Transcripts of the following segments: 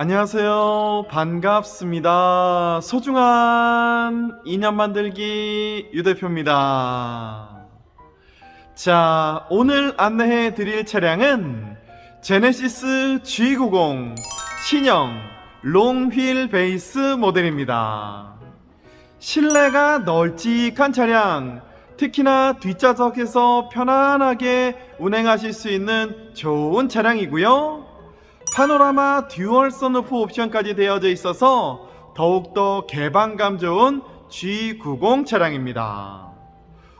안녕하세요. 반갑습니다. 소중한 인연 만들기 유대표입니다. 자, 오늘 안내해 드릴 차량은 제네시스 G90 신형 롱휠 베이스 모델입니다. 실내가 널찍한 차량, 특히나 뒷좌석에서 편안하게 운행하실 수 있는 좋은 차량이고요. 파노라마 듀얼 선루프 옵션까지 되어져 있어서 더욱더 개방감 좋은 G90 차량입니다.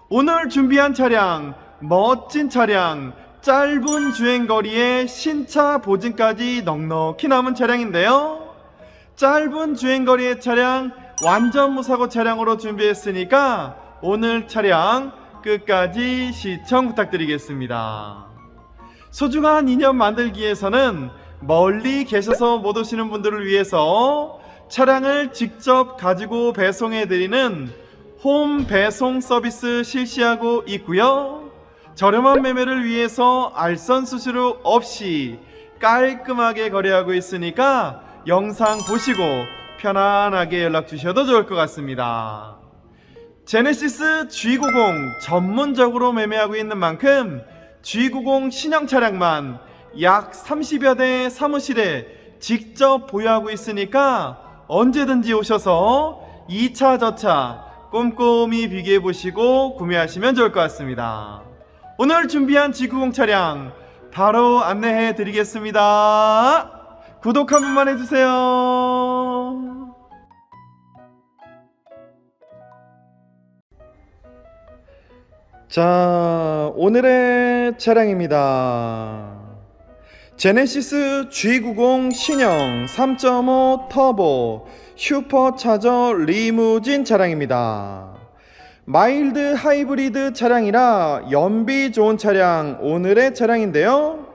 오늘 준비한 차량, 멋진 차량, 짧은 주행거리에 신차 보증까지 넉넉히 남은 차량인데요. 짧은 주행거리의 차량, 완전 무사고 차량으로 준비했으니까 오늘 차량 끝까지 시청 부탁드리겠습니다. 소중한 인연 만들기에서는 멀리 계셔서 못 오시는 분들을 위해서 차량을 직접 가지고 배송해 드리는 홈 배송 서비스 실시하고 있고요. 저렴한 매매를 위해서 알선 수수료 없이 깔끔하게 거래하고 있으니까 영상 보시고 편안하게 연락 주셔도 좋을 것 같습니다. 제네시스 G90 전문적으로 매매하고 있는 만큼 G90 신형 차량만 약 30여 대 사무실에 직접 보유하고 있으니까 언제든지 오셔서 2차 저차 꼼꼼히 비교해 보시고 구매하시면 좋을 것 같습니다. 오늘 준비한 G90 차량 바로 안내해 드리겠습니다. 구독 한 번만 해주세요. 자, 오늘의 차량입니다. 제네시스 G90 신형 3.5 터보 슈퍼차저 리무진 차량입니다. 마일드 하이브리드 차량이라 연비 좋은 차량 오늘의 차량인데요.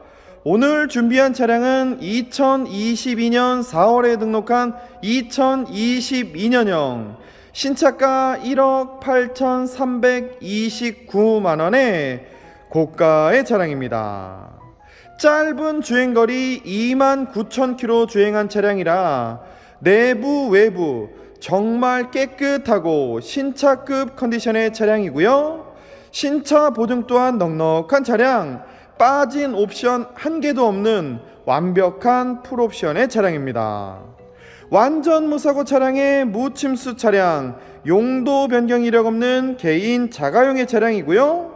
오늘 준비한 차량은 2022년 4월에 등록한 2022년형 신차가 1억 8,329만원의 고가의 차량입니다. 짧은 주행거리 2만 9천 킬로 주행한 차량이라 내부 외부 정말 깨끗하고 신차급 컨디션의 차량이고요. 신차 보증 또한 넉넉한 차량, 빠진 옵션 한 개도 없는 완벽한 풀옵션의 차량입니다. 완전 무사고 차량의 무침수 차량, 용도 변경 이력 없는 개인 자가용의 차량이고요.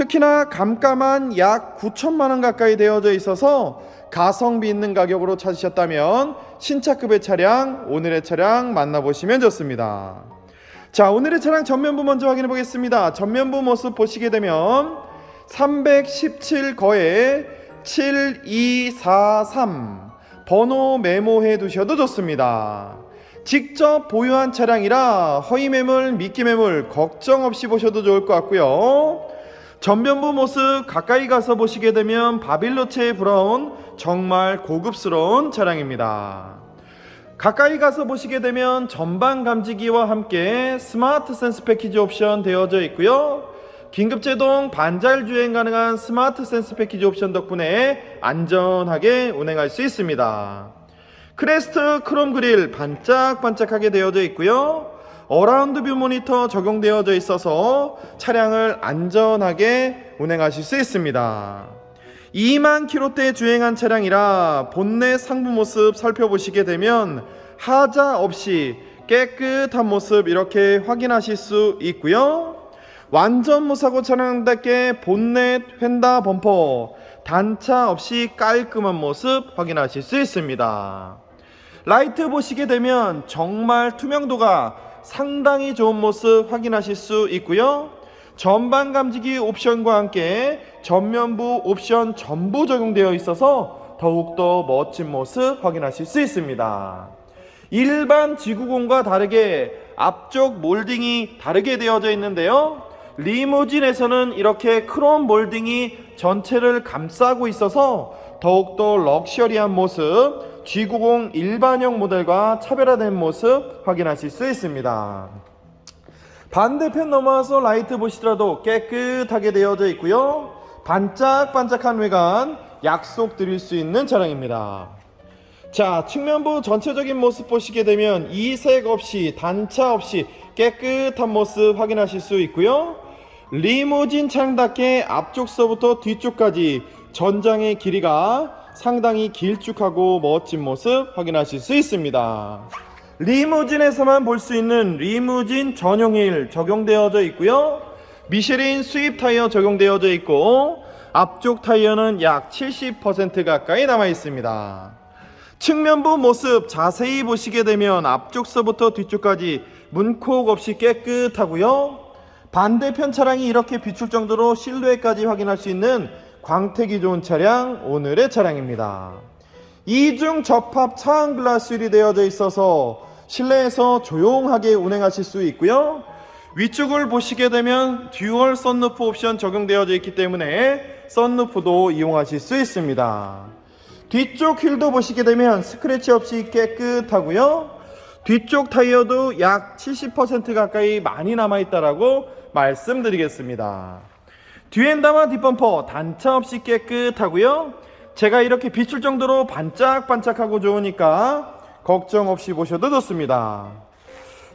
특히나 감가만 약 9천만 원 가까이 되어져 있어서 가성비 있는 가격으로 찾으셨다면 신차급의 차량, 오늘의 차량 만나보시면 좋습니다. 자, 오늘의 차량 전면부 먼저 확인해 보겠습니다. 전면부 모습 보시게 되면 317거에 7243 번호 메모해 두셔도 좋습니다. 직접 보유한 차량이라 허위 매물, 미끼 매물 걱정 없이 보셔도 좋을 것 같고요. 전면부 모습 가까이 가서 보시게 되면 바빌로체에 브라운 정말 고급스러운 차량입니다. 가까이 가서 보시게 되면 전방 감지기와 함께 스마트 센스 패키지 옵션 되어져 있고요. 긴급 제동 반잘 주행 가능한 스마트 센스 패키지 옵션 덕분에 안전하게 운행할 수 있습니다. 크레스트 크롬 그릴 반짝반짝하게 되어져 있고요. 어라운드 뷰 모니터 적용되어져 있어서 차량을 안전하게 운행하실 수 있습니다. 2만 킬로대 주행한 차량이라 본넷 상부 모습 살펴보시게 되면 하자 없이 깨끗한 모습 이렇게 확인하실 수 있고요. 완전 무사고 차량답게 본넷 휀다 범퍼 단차 없이 깔끔한 모습 확인하실 수 있습니다. 라이트 보시게 되면 정말 투명도가 상당히 좋은 모습 확인하실 수 있고요. 전방 감지기 옵션과 함께 전면부 옵션 전부 적용되어 있어서 더욱더 멋진 모습 확인하실 수 있습니다. 일반 G90과 다르게 앞쪽 몰딩이 다르게 되어져 있는데요. 리무진에서는 이렇게 크롬 몰딩이 전체를 감싸고 있어서 더욱더 럭셔리한 모습 G90 일반형 모델과 차별화된 모습 확인하실 수 있습니다. 반대편 넘어와서 라이트 보시더라도 깨끗하게 되어져 있고요. 반짝반짝한 외관 약속 드릴 수 있는 차량입니다. 자, 측면부 전체적인 모습 보시게 되면 이색 없이 단차 없이 깨끗한 모습 확인하실 수 있고요. 리무진 차량답게 앞쪽서부터 뒤쪽까지 전장의 길이가 상당히 길쭉하고 멋진 모습 확인하실 수 있습니다. 리무진에서만 볼 수 있는 리무진 전용 휠 적용되어져 있고요. 미쉐린 수입 타이어 적용되어져 있고 앞쪽 타이어는 약 70% 가까이 남아 있습니다. 측면부 모습 자세히 보시게 되면 앞쪽서부터 뒤쪽까지 문콕 없이 깨끗하고요. 반대편 차량이 이렇게 비출 정도로 실루엣까지 확인할 수 있는 광택이 좋은 차량 오늘의 차량입니다. 이중 접합 차항 글라스 휠이 되어져 있어서 실내에서 조용하게 운행하실 수 있고요. 위쪽을 보시게 되면 듀얼 썬루프 옵션 적용되어져 있기 때문에 썬루프도 이용하실 수 있습니다. 뒤쪽 휠도 보시게 되면 스크래치 없이 깨끗하고요. 뒤쪽 타이어도 약 70% 가까이 많이 남아 있다라고 말씀드리겠습니다. 뒤엔다마 뒷범퍼 단차 없이 깨끗하고요. 제가 이렇게 비출 정도로 반짝반짝하고 좋으니까 걱정 없이 보셔도 좋습니다.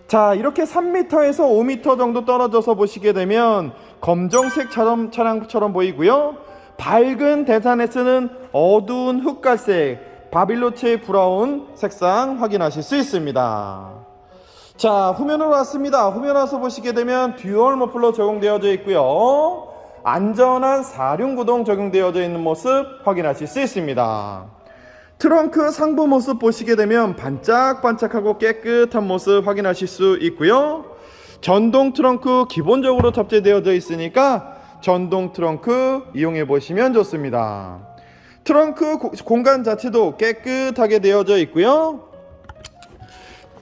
자, 이렇게 3m에서 5m 정도 떨어져서 보시게 되면 검정색 차량, 차량처럼 보이고요. 밝은 대산에 쓰는 어두운 흑갈색 바빌로체 브라운 색상 확인하실 수 있습니다. 자, 후면으로 왔습니다. 후면 와서 보시게 되면 듀얼 머플러 적용되어져 있고요. 안전한 사륜구동 적용되어져 있는 모습 확인하실 수 있습니다. 트렁크 상부 모습 보시게 되면 반짝반짝하고 깨끗한 모습 확인하실 수 있고요. 전동 트렁크 기본적으로 탑재되어져 있으니까 전동 트렁크 이용해 보시면 좋습니다. 트렁크 고- 공간 자체도 깨끗하게 되어져 있고요.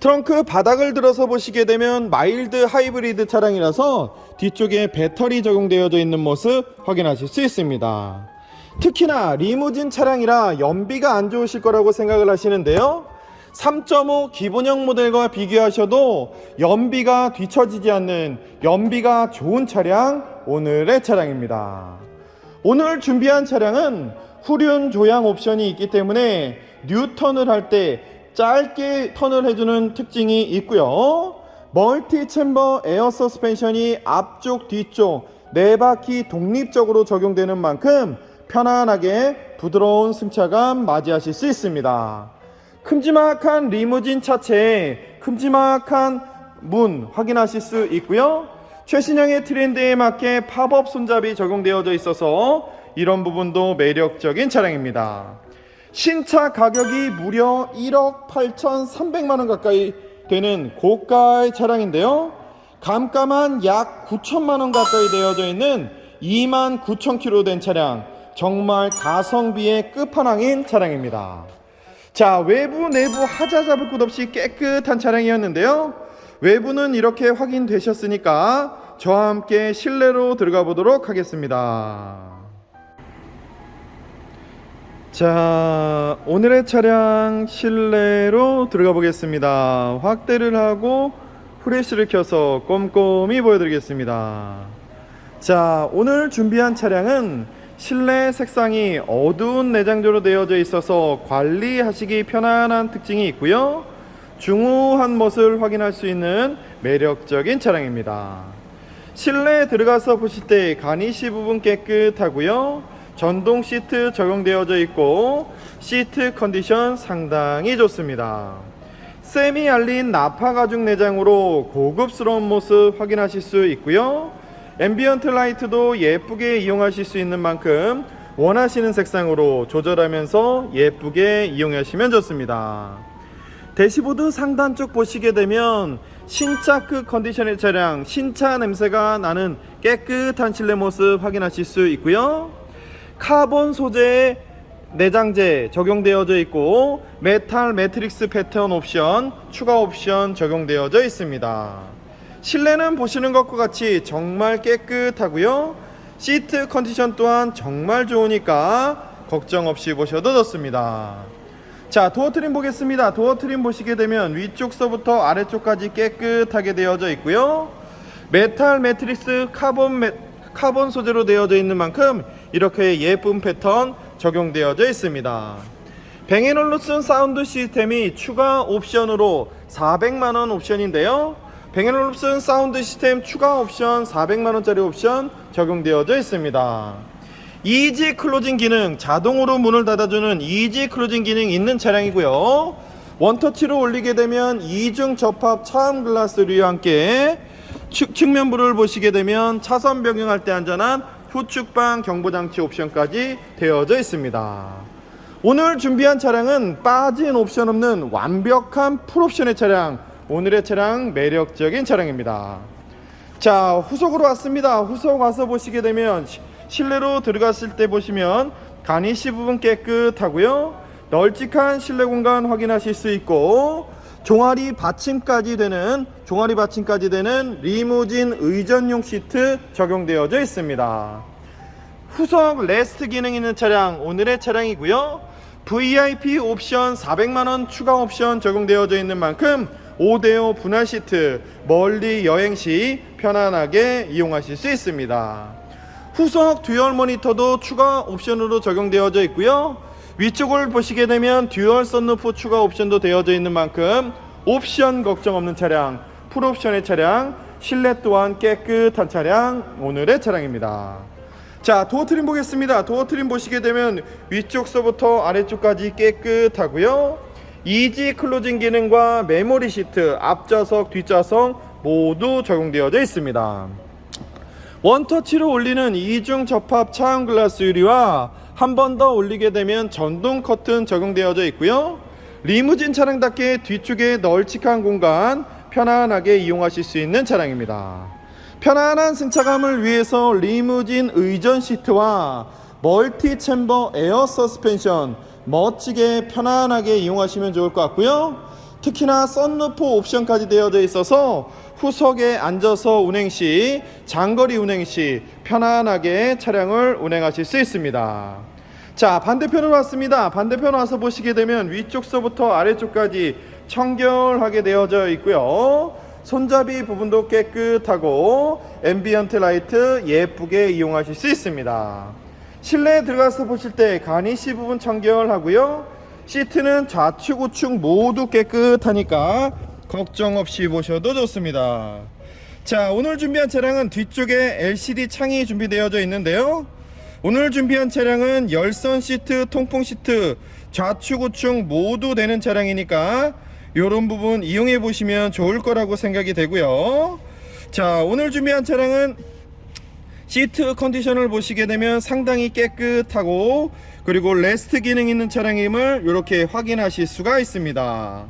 트렁크 바닥을 들어서 보시게 되면 마일드 하이브리드 차량이라서 뒤쪽에 배터리 적용되어져 있는 모습 확인하실 수 있습니다. 특히나 리무진 차량이라 연비가 안 좋으실 거라고 생각을 하시는데요. 3.5 기본형 모델과 비교하셔도 연비가 뒤처지지 않는 연비가 좋은 차량 오늘의 차량입니다. 오늘 준비한 차량은 후륜 조향 옵션이 있기 때문에 뉴턴을 할때 짧게 턴을 해주는 특징이 있고요. 멀티 챔버 에어 서스펜션이 앞쪽 뒤쪽 네 바퀴 독립적으로 적용되는 만큼 편안하게 부드러운 승차감 맞이하실 수 있습니다. 큼지막한 리무진 차체에 큼지막한 문 확인하실 수 있고요. 최신형의 트렌드에 맞게 팝업 손잡이 적용되어져 있어서 이런 부분도 매력적인 차량입니다. 신차 가격이 무려 1억 8,300만 원 가까이 되는 고가의 차량인데요. 감감한 약 9천만 원 가까이 되어져 있는 2만 9천 킬로 된 차량. 정말 가성비의 끝판왕인 차량입니다. 자, 외부, 내부 하자 잡을 것 없이 깨끗한 차량이었는데요. 외부는 이렇게 확인되셨으니까 저와 함께 실내로 들어가 보도록 하겠습니다. 자, 오늘의 차량 실내로 들어가 보겠습니다. 확대를 하고 프레시를 켜서 꼼꼼히 보여드리겠습니다. 자, 오늘 준비한 차량은 실내 색상이 어두운 내장재로 되어져 있어서 관리하시기 편안한 특징이 있고요. 중후한 멋을 확인할 수 있는 매력적인 차량입니다. 실내에 들어가서 보실 때 가니시 부분 깨끗하고요. 전동 시트 적용되어져 있고 시트 컨디션 상당히 좋습니다. 세미 알린 나파 가죽 내장으로 고급스러운 모습 확인하실 수 있고요. 앰비언트 라이트도 예쁘게 이용하실 수 있는 만큼 원하시는 색상으로 조절하면서 예쁘게 이용하시면 좋습니다. 대시보드 상단 쪽 보시게 되면 신차급 컨디션의 차량, 신차 냄새가 나는 깨끗한 실내 모습 확인하실 수 있고요. 카본 소재의 내장재 적용되어져 있고 메탈 매트릭스 패턴 옵션 추가 옵션 적용되어져 있습니다. 실내는 보시는 것과 같이 정말 깨끗하고요. 시트 컨디션 또한 정말 좋으니까 걱정 없이 보셔도 좋습니다. 자, 도어 트림 보겠습니다. 도어 트림 보시게 되면 위쪽서부터 아래쪽까지 깨끗하게 되어져 있고요. 메탈 매트릭스 카본 매, 카본 소재로 되어져 있는 만큼 이렇게 예쁜 패턴 적용되어져 있습니다. 뱅앤올루슨 사운드 시스템이 추가 옵션으로 400만원 옵션인데요. 뱅앤올루슨 사운드 시스템 추가 옵션 400만원짜리 옵션 적용되어져 있습니다. 이지 클로징 기능, 자동으로 문을 닫아주는 이지 클로징 기능이 있는 차량이고요. 원터치로 올리게 되면 이중 접합 차음 글라스류와 함께 측, 측면부를 보시게 되면 차선 변경할 때 안전한 후측방 경보장치 옵션까지 되어져 있습니다. 오늘 준비한 차량은 빠진 옵션 없는 완벽한 풀옵션의 차량 오늘의 차량 매력적인 차량입니다. 자 후속으로 왔습니다. 후속 와서 보시게 되면 시- 실내로 들어갔을 때 보시면 가니시 부분 깨끗하고요. 널찍한 실내 공간 확인하실 수 있고 종아리 받침까지 되는 종아리 받침까지 되는 리무진 의전용 시트 적용되어져 있습니다 후속 레스트 기능 있는 차량 오늘의 차량이고요. VIP 옵션 400만원 추가 옵션 적용되어져 있는 만큼 5대5 분할 시트 멀리 여행 시 편안하게 이용하실 수 있습니다. 후속 듀얼 모니터도 추가 옵션으로 적용되어져 있고요. 위쪽을 보시게 되면 듀얼 썬루프 추가 옵션도 되어져 있는 만큼 옵션 걱정 없는 차량, 풀옵션의 차량, 실내 또한 깨끗한 차량 오늘의 차량입니다. 자 도어 트림 보겠습니다. 도어 트림 보시게 되면 위쪽서부터 아래쪽까지 깨끗하고요. 이지 클로징 기능과 메모리 시트 앞좌석 뒷좌석 모두 적용되어져 있습니다. 원터치로 올리는 이중 접합 차음 글라스 유리와 한 번 더 올리게 되면 전동 커튼 적용되어져 있고요 리무진 차량답게 뒤쪽에 널찍한 공간 편안하게 이용하실 수 있는 차량입니다 편안한 승차감을 위해서 리무진 의전 시트와 멀티 챔버 에어 서스펜션 멋지게 편안하게 이용하시면 좋을 것 같고요. 특히나 썬루프 옵션까지 되어져 있어서 후석에 앉아서 운행 시 장거리 운행 시 편안하게 차량을 운행하실 수 있습니다. 자 반대편으로 왔습니다. 반대편 와서 보시게 되면 위쪽서부터 아래쪽까지 청결하게 되어져 있고요. 손잡이 부분도 깨끗하고 앰비언트 라이트 예쁘게 이용하실 수 있습니다. 실내에 들어가서 보실 때 가니시 부분 청결하고요. 시트는 좌측 우측 모두 깨끗하니까 걱정 없이 보셔도 좋습니다. 자 오늘 준비한 차량은 뒤쪽에 LCD 창이 준비되어져 있는데요. 오늘 준비한 차량은 열선 시트, 통풍 시트, 좌측 우측 모두 되는 차량이니까 이런 부분 이용해 보시면 좋을 거라고 생각이 되고요. 자, 오늘 준비한 차량은 시트 컨디션을 보시게 되면 상당히 깨끗하고 그리고 레스트 기능 있는 차량임을 이렇게 확인하실 수가 있습니다.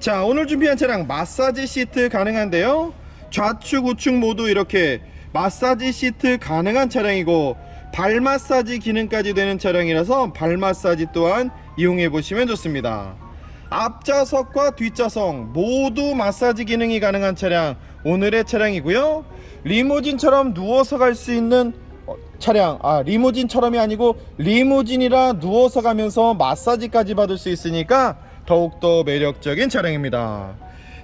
자, 오늘 준비한 차량 마사지 시트 가능한데요. 좌측 우측 모두 이렇게 마사지 시트 가능한 차량이고 발 마사지 기능까지 되는 차량이라서 발 마사지 또한 이용해 보시면 좋습니다. 앞좌석과 뒷좌석 모두 마사지 기능이 가능한 차량 오늘의 차량이고요. 리무진처럼 누워서 갈 수 있는 어, 차량 아 리무진처럼이 아니고 리무진이라 누워서 가면서 마사지까지 받을 수 있으니까 더욱더 매력적인 차량입니다.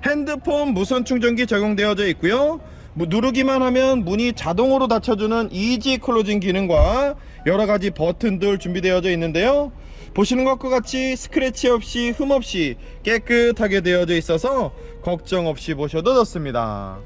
핸드폰 무선 충전기 적용되어져 있고요. 뭐 누르기만 하면 문이 자동으로 닫혀주는 이지 클로징 기능과 여러 가지 버튼들 준비되어져 있는데요. 보시는 것과 같이 스크래치 없이 흠 없이 깨끗하게 되어져 있어서 걱정 없이 보셔도 좋습니다.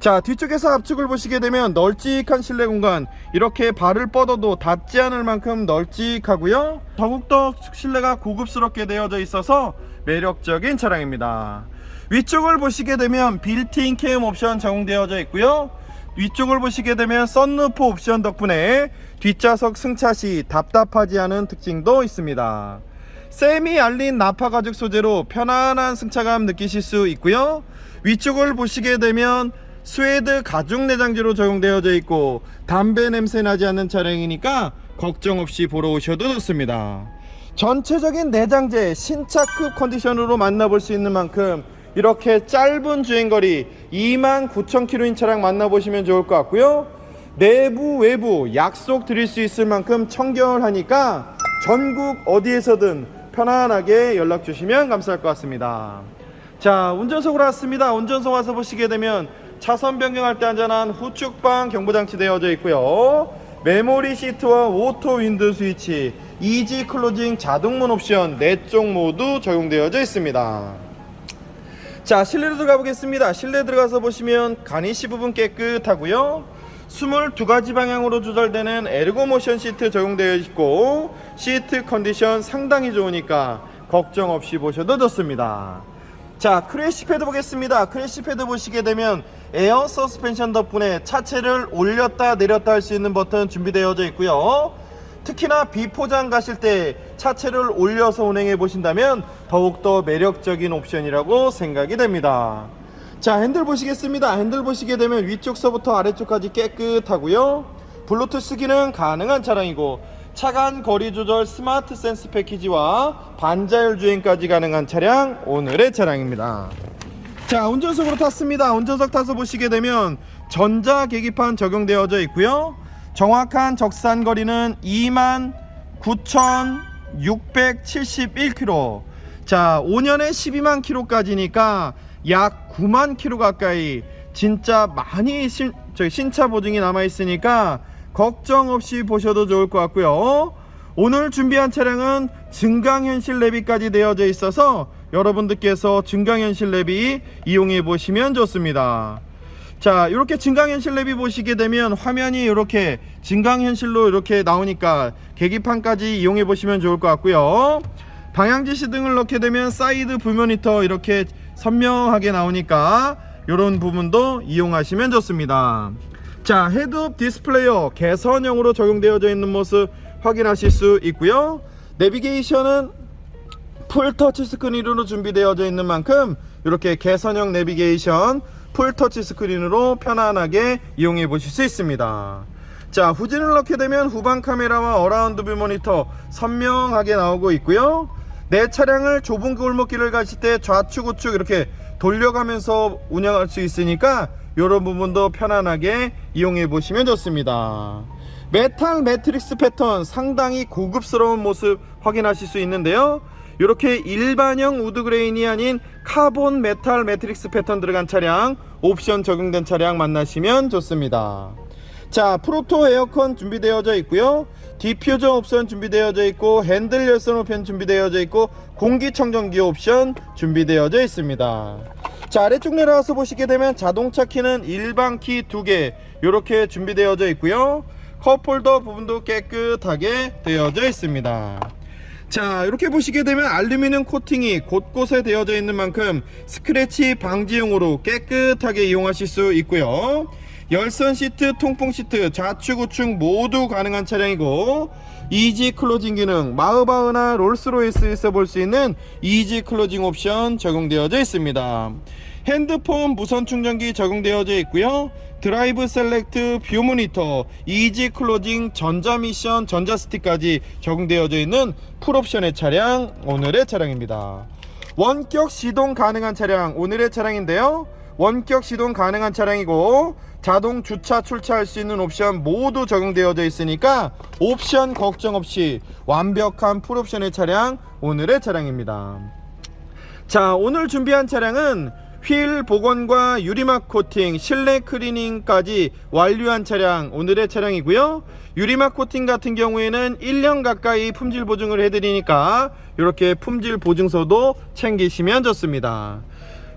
자 뒤쪽에서 앞쪽을 보시게 되면 널찍한 실내 공간. 이렇게 발을 뻗어도 닿지 않을 만큼 널찍하고요. 더욱더 실내가 고급스럽게 되어져 있어서 매력적인 차량입니다. 위쪽을 보시게 되면 빌트인 캠 옵션 적용되어져 있고요. 위쪽을 보시게 되면 썬루프 옵션 덕분에 뒷좌석 승차 시 답답하지 않은 특징도 있습니다. 세미 알린 나파 가죽 소재로 편안한 승차감 느끼실 수 있고요. 위쪽을 보시게 되면 스웨드 가죽 내장재로 적용되어져 있고 담배 냄새 나지 않는 차량이니까 걱정 없이 보러 오셔도 좋습니다. 전체적인 내장재 신차급 컨디션으로 만나볼 수 있는 만큼 이렇게 짧은 주행거리 29,000km인 차량 만나보시면 좋을 것 같고요. 내부 외부 약속 드릴 수 있을 만큼 청결 하니까 전국 어디에서든 편안하게 연락 주시면 감사할 것 같습니다. 자 운전석으로 왔습니다 운전석 와서 보시게 되면 차선 변경할 때 안전한 후측방 경보장치 되어져 있고요. 메모리 시트와 오토 윈드 스위치 이지 클로징 자동문 옵션 4쪽 모두 적용되어져 있습니다. 자 실내로 들어가 보겠습니다. 실내 들어가서 보시면 가니시 부분 깨끗하고요. 22가지 방향으로 조절되는 에르고 모션 시트 적용되어 있고 시트 컨디션 상당히 좋으니까 걱정 없이 보셔도 좋습니다 자 크래시 패드 보겠습니다 크래시 패드 보시게 되면 에어 서스펜션 덕분에 차체를 올렸다 내렸다 할 수 있는 버튼 준비되어져 있고요 특히나 비포장 가실 때 차체를 올려서 운행해 보신다면 더욱더 매력적인 옵션이라고 생각이 됩니다. 자, 핸들 보시겠습니다. 핸들 보시게 되면 위쪽서부터 아래쪽까지 깨끗하고요. 블루투스 기능 가능한 차량이고 차간 거리 조절 스마트 센스 패키지와 반자율 주행까지 가능한 차량 오늘의 차량입니다. 자 운전석으로 탔습니다. 운전석 타서 보시게 되면 전자 계기판 적용되어져 있고요. 정확한 적산 거리는 2만 9,671km 자 5년에 12만 km까지니까 약 9만 km 가까이 진짜 많이 신, 저희 신차 보증이 남아 있으니까 걱정 없이 보셔도 좋을 것 같고요 오늘 준비한 차량은 증강현실 내비까지 되어져 있어서 여러분들께서 증강현실 내비 이용해 보시면 좋습니다. 자, 이렇게 증강현실 내비 보시게 되면 화면이 이렇게 증강현실로 이렇게 나오니까 계기판까지 이용해 보시면 좋을 것 같고요. 방향지시 등을 넣게 되면 사이드 불모니터 이렇게 선명하게 나오니까 이런 부분도 이용하시면 좋습니다. 자, 헤드업 디스플레이어 개선형으로 적용되어져 있는 모습 확인하실 수 있고요. 내비게이션은 풀 터치 스크린으로 준비되어져 있는 만큼 이렇게 개선형 내비게이션 풀 터치 스크린으로 편안하게 이용해 보실 수 있습니다. 자, 후진을 넣게 되면 후방 카메라와 어라운드 뷰 모니터 선명하게 나오고 있고요. 내 차량을 좁은 골목길을 가실 때 좌측 우측 이렇게 돌려가면서 운영할 수 있으니까 이런 부분도 편안하게 이용해 보시면 좋습니다. 메탈 매트릭스 패턴 상당히 고급스러운 모습 확인하실 수 있는데요. 이렇게 일반형 우드 그레인이 아닌 카본 메탈 매트릭스 패턴 들어간 차량 옵션 적용된 차량 만나시면 좋습니다. 자 프로토 에어컨 준비되어져 있고요 디퓨저 옵션 준비되어져 있고 핸들 열선 옵션 준비되어져 있고 공기청정기 옵션 준비되어져 있습니다. 자 아래쪽 내려와서 보시게 되면 자동차 키는 일반 키두개 이렇게 준비되어져 있고요. 컵홀더 부분도 깨끗하게 되어져 있습니다. 자 이렇게 보시게 되면 알루미늄 코팅이 곳곳에 되어져 있는 만큼 스크래치 방지용으로 깨끗하게 이용하실 수 있고요 열선 시트, 통풍 시트, 좌측 우측 모두 가능한 차량이고 이지 클로징 기능, 마흐바흐나 롤스로이스에서 볼 수 있는 이지 클로징 옵션 적용되어져 있습니다. 핸드폰 무선 충전기 적용되어져 있고요. 드라이브 셀렉트 뷰 모니터, 이지 클로징 전자 미션 전자 스틱까지 적용되어져 있는 풀옵션의 차량 오늘의 차량입니다. 원격 시동 가능한 차량 오늘의 차량인데요. 원격 시동 가능한 차량이고 자동 주차 출차할 수 있는 옵션 모두 적용되어져 있으니까 옵션 걱정 없이 완벽한 풀옵션의 차량 오늘의 차량입니다. 자 오늘 준비한 차량은 휠 복원과 유리막 코팅, 실내 클리닝까지 완료한 차량 오늘의 차량이고요. 유리막 코팅 같은 경우에는 1년 가까이 품질 보증을 해드리니까 이렇게 품질 보증서도 챙기시면 좋습니다.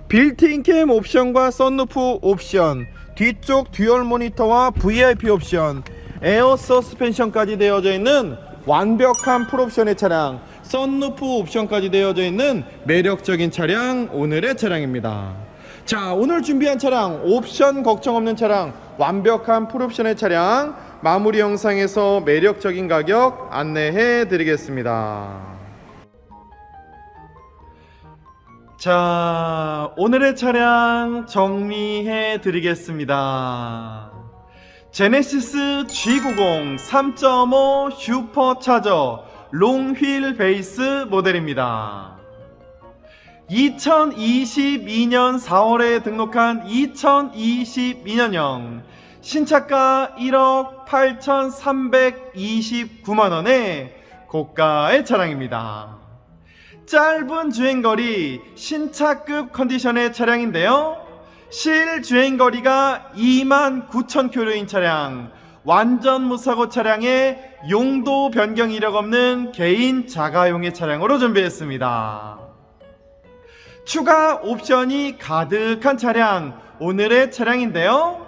빌트인 캠 옵션과 썬루프 옵션, 뒤쪽 듀얼 모니터와 VIP 옵션, 에어 서스펜션까지 되어져 있는 완벽한 풀옵션의 차량, 썬루프 옵션까지 되어져 있는 매력적인 차량 오늘의 차량입니다. 자, 오늘 준비한 차량, 옵션 걱정 없는 차량, 완벽한 풀옵션의 차량, 마무리 영상에서 매력적인 가격 안내해 드리겠습니다. 자, 오늘의 차량 정리해 드리겠습니다. 제네시스 G90 3.5 슈퍼차저 롱휠 베이스 모델입니다. 2022년 4월에 등록한 2022년형 신차가 1억 8,329만원의 고가의 차량입니다. 짧은 주행거리 신차급 컨디션의 차량인데요. 실 주행거리가 2만 9천 킬로인 차량 완전 무사고 차량의 용도 변경 이력 없는 개인 자가용의 차량으로 준비했습니다. 추가 옵션이 가득한 차량, 오늘의 차량인데요.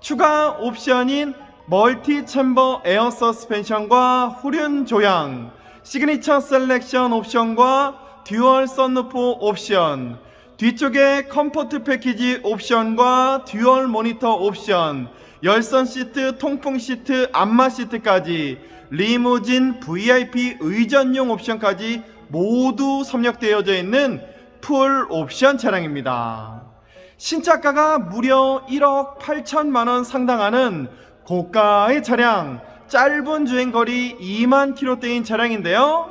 추가 옵션인 멀티 챔버 에어 서스펜션과 후륜 조향, 시그니처 셀렉션 옵션과 듀얼 썬루프 옵션, 뒤쪽에 컴포트 패키지 옵션과 듀얼 모니터 옵션, 열선 시트, 통풍 시트, 안마 시트까지 리무진 VIP 의전용 옵션까지 모두 섭렵되어져 있는 풀 옵션 차량입니다. 신차가가 무려 1억 8천만 원 상당하는 고가의 차량, 짧은 주행거리 2만 킬로대인 차량인데요.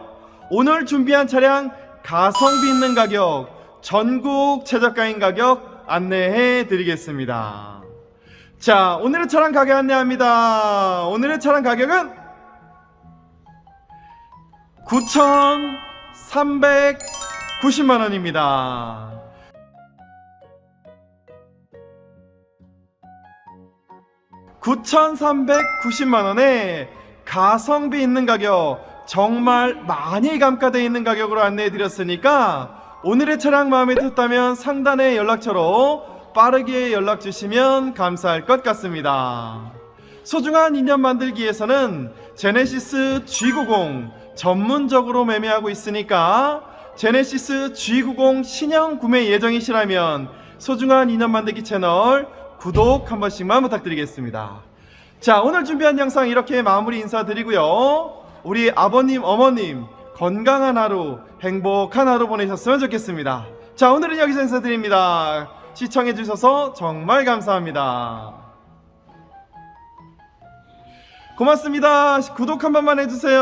오늘 준비한 차량 가성비 있는 가격, 전국 최저가인 가격 안내해 드리겠습니다. 자, 오늘의 차량 가격 안내합니다. 오늘의 차량 가격은 9,390만 원입니다. (9,390만 원에) 가성비 있는 가격 정말 많이 감가되어 있는 가격으로 안내해 드렸으니까 오늘의 차량 마음에 든다면 상단의 연락처로 빠르게 연락 주시면 감사할 것 같습니다. 소중한 인연 만들기 위해서는 제네시스 G90 전문적으로 매매하고 있으니까 제네시스 G90 신형 구매 예정이시라면 소중한 인연 만들기 채널 구독 한 번씩만 부탁드리겠습니다. 자, 오늘 준비한 영상 이렇게 마무리 인사드리고요. 우리 아버님, 어머님 건강한 하루, 행복한 하루 보내셨으면 좋겠습니다. 자, 오늘은 여기서 인사드립니다. 시청해주셔서 정말 감사합니다. 고맙습니다. 구독 한 번만 해주세요.